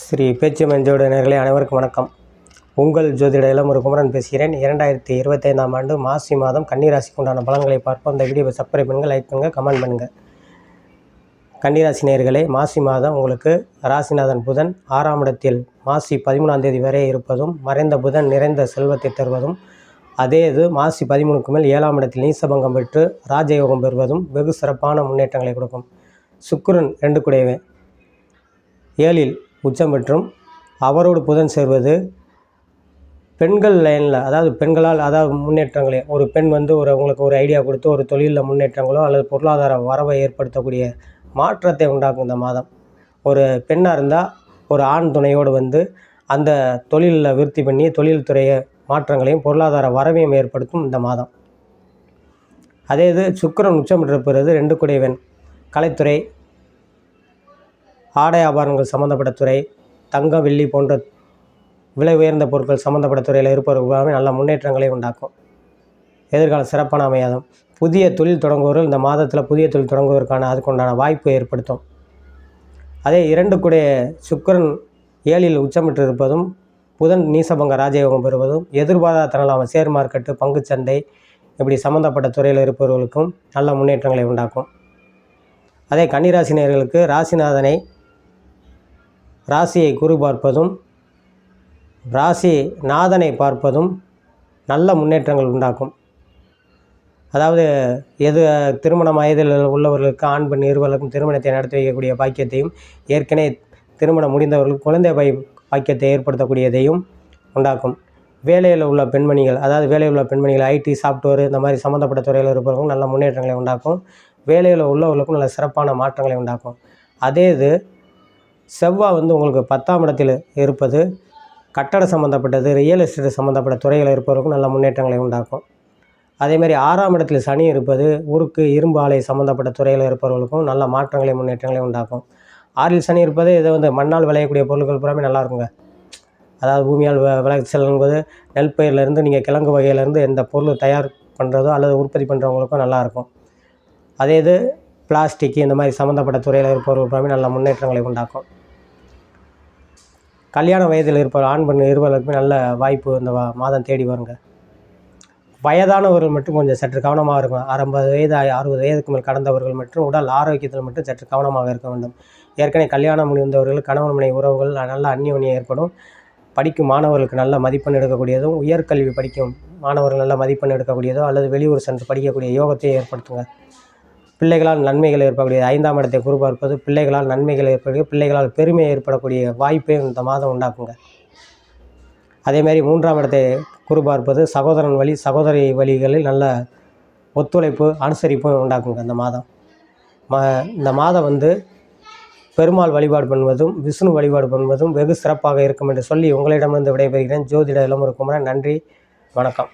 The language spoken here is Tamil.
ஸ்ரீ பேச்சு மஞ்சோட நேர்களே அனைவருக்கும் வணக்கம். உங்கள் ஜோதிட ஒரு குமரன் பேசுகிறேன். இரண்டாயிரத்தி இருபத்தைந்தாம் ஆண்டு மாசி மாதம் கன்னிராசிக்கு உண்டான பலன்களை பார்ப்போம். இந்த வீடியோவை சப்ஸ்கிரைப் பண்ணுங்கள் லைக் பண்ணுங்கள் கமெண்ட் பண்ணுங்கள் கன்னிராசி நேர்களே மாசி மாதம் உங்களுக்கு ராசிநாதன் புதன். ஆறாம் இடத்தில் மாசி பதிமூணாம் தேதி வரை இருப்பதும் மறைந்த புதன் நிறைந்த செல்வத்தை தருவதும் அதே இது மாசி பதிமூணுக்கு மேல் ஏழாம் இடத்தில் நீசபங்கம் பெற்று ராஜயோகம் பெறுவதும் வெகு சிறப்பான முன்னேற்றங்களை கொடுக்கும். சுக்குரன் ரெண்டு குடையவன் ஏழில் உச்சம் பெற்றும் அவரோடு புதன் சேர்வது. பெண்கள் லைனில் அதாவது பெண்களால் அதாவது முன்னேற்றங்களே ஒரு பெண் வந்து ஒரு உங்களுக்கு ஒரு ஐடியா கொடுத்து ஒரு தொழிலில் முன்னேற்றங்களோ அல்லது பொருளாதார வரவை ஏற்படுத்தக்கூடிய மாற்றத்தை உண்டாக்கும் இந்த மாதம். ஒரு பெண்ணாக இருந்தால் ஒரு ஆண் துணையோடு வந்து அந்த தொழிலில் விருத்தி பண்ணி தொழில்துறையை மாற்றங்களையும் பொருளாதார வரவையும் ஏற்படுத்தும் இந்த மாதம். அதே இது சுக்கிரன் உச்சம் பெற்ற பிறகு ரெண்டு குடைவன் கலைத்துறை ஆடை ஆபரணங்கள் சம்மந்தப்பட்ட துறை தங்கம் வெள்ளி போன்ற விலை உயர்ந்த பொருட்கள் சம்மந்தப்பட்ட துறையில் இருப்பவர்களுக்காக நல்ல முன்னேற்றங்களை உண்டாக்கும். எதிர்கால சிறப்பான அமையாதம். புதிய தொழில் தொடங்குவவர்கள் இந்த மாதத்தில் புதிய தொழில் தொடங்குவதற்கான அதுக்குண்டான வாய்ப்பை ஏற்படுத்தும். அதே இரண்டு கூடிய சுக்கரன் ஏழில் உச்சமிட்டிருப்பதும் புதன் நீசபங்க ராஜயோகம் பெறுவதும் எதிர்பாராத ஷேர் மார்க்கெட்டு பங்குச்சந்தை இப்படி சம்மந்தப்பட்ட துறையில் இருப்பவர்களுக்கும் நல்ல முன்னேற்றங்களை உண்டாக்கும். அதே கன்னிராசினியர்களுக்கு ராசிநாதனை ராசியை குரு பார்ப்பதும் ராசி நாதனை பார்ப்பதும் நல்ல முன்னேற்றங்கள் உண்டாக்கும். அதாவது எது திருமண வயதில் உள்ளவர்களுக்கு ஆண் பெண் இருவர்களுக்கும் திருமணத்தை நடத்தி வைக்கக்கூடிய பாக்கியத்தையும் ஏற்கனவே திருமணம் முடிந்தவர்களுக்கு குழந்தை பை பாக்கியத்தை ஏற்படுத்தக்கூடியதையும் உண்டாக்கும். வேலையில் உள்ள பெண்மணிகள் அதாவது வேலையில் உள்ள பெண்மணிகள் ஐடி சாஃப்ட்வேர் இந்த மாதிரி சம்மந்தப்பட்ட துறையில் இருப்பவர்களுக்கும் நல்ல முன்னேற்றங்களை உண்டாக்கும். வேலையில் உள்ளவர்களுக்கும் நல்ல சிறப்பான மாற்றங்களை உண்டாக்கும். அதே இது செவ்வாய் வந்து உங்களுக்கு பத்தாம் இடத்தில் இருப்பது கட்டட சம்மந்தப்பட்டது ரியல் எஸ்டேட் சம்மந்தப்பட்ட துறையில் இருப்பவருக்கும் நல்ல முன்னேற்றங்களை உண்டாக்கும். அதேமாதிரி ஆறாம் இடத்தில் சனி இருப்பது உருக்கு இரும்பு ஆலை சம்மந்தப்பட்ட துறையில் இருப்பவர்களுக்கும் நல்ல மாற்றங்களை முன்னேற்றங்களை உண்டாக்கும். ஆறில் சனி இருப்பது இதை வந்து மண்ணால் விளையக்கூடிய பொருட்கள் பூராமே நல்லா இருக்குங்க. அதாவது பூமியால் வ விளைச்சல் என்பது நெல் பயிர்லேருந்து நீங்கள் கிழங்கு வகையிலேருந்து எந்த பொருள் தயார் பண்ணுறதோ அல்லது உற்பத்தி பண்ணுறவங்களுக்கும் நல்லாயிருக்கும் அதே இது பிளாஸ்டிக் இந்த மாதிரி சம்மந்தப்பட்ட துறையில் இருப்பவர்கள் பூராமே நல்ல முன்னேற்றங்களை உண்டாக்கும். கல்யாண வயதில் இருப்பவர் ஆண் பெண் இருவருக்குமே நல்ல வாய்ப்பு இந்த மாதம் தேடி வருங்க. வயதானவர்கள் மட்டும் கொஞ்சம் சற்று கவனமாக இருக்கும் ஐம்பது வயது அறுபது வயதுக்கு மேல் கடந்தவர்கள் மற்றும் உடல் ஆரோக்கியத்தில் மட்டும் சற்று கவனமாக இருக்க வேண்டும். ஏற்கனவே கல்யாணம் முடிந்தவர்கள் கணவன் மனை உறவுகள் நல்ல அந்நியோன்யம் ஏற்படும். படிக்கும் மாணவர்களுக்கு நல்ல மதிப்பெண் எடுக்கக்கூடியதும் உயர்கல்வி படிக்கும் மாணவர்கள் நல்ல மதிப்பெண் எடுக்கக்கூடியதோ அல்லது வெளியூர் சென்று படிக்கக்கூடிய யோகத்தை ஏற்படுத்துங்க. பிள்ளைகளால் நன்மைகள் ஏற்படக்கூடிய ஐந்தாம் இடத்தை குரு பார்ப்பது பிள்ளைகளால் நன்மைகள் ஏற்படக்கூடிய பிள்ளைகளால் பெருமை ஏற்படக்கூடிய வாய்ப்பை இந்த மாதம் உண்டாக்குங்க. அதேமாதிரி மூன்றாம் இடத்தை குரு பார்ப்பது சகோதரன் வழி சகோதரி வழிகளில் நல்ல ஒத்துழைப்பு அனுசரிப்பு உண்டாக்குங்க இந்த மாதம். ம இந்த மாதம் வந்து பெருமாள் வழிபாடு பண்ணுவதும் விஷ்ணு வழிபாடு பண்ணுவதும் வெகு சிறப்பாக இருக்கும் என்று சொல்லி உங்களிடமிருந்து விடைபெறுகிறேன். ஜோதிட இளமுரு குமரன் நன்றி வணக்கம்.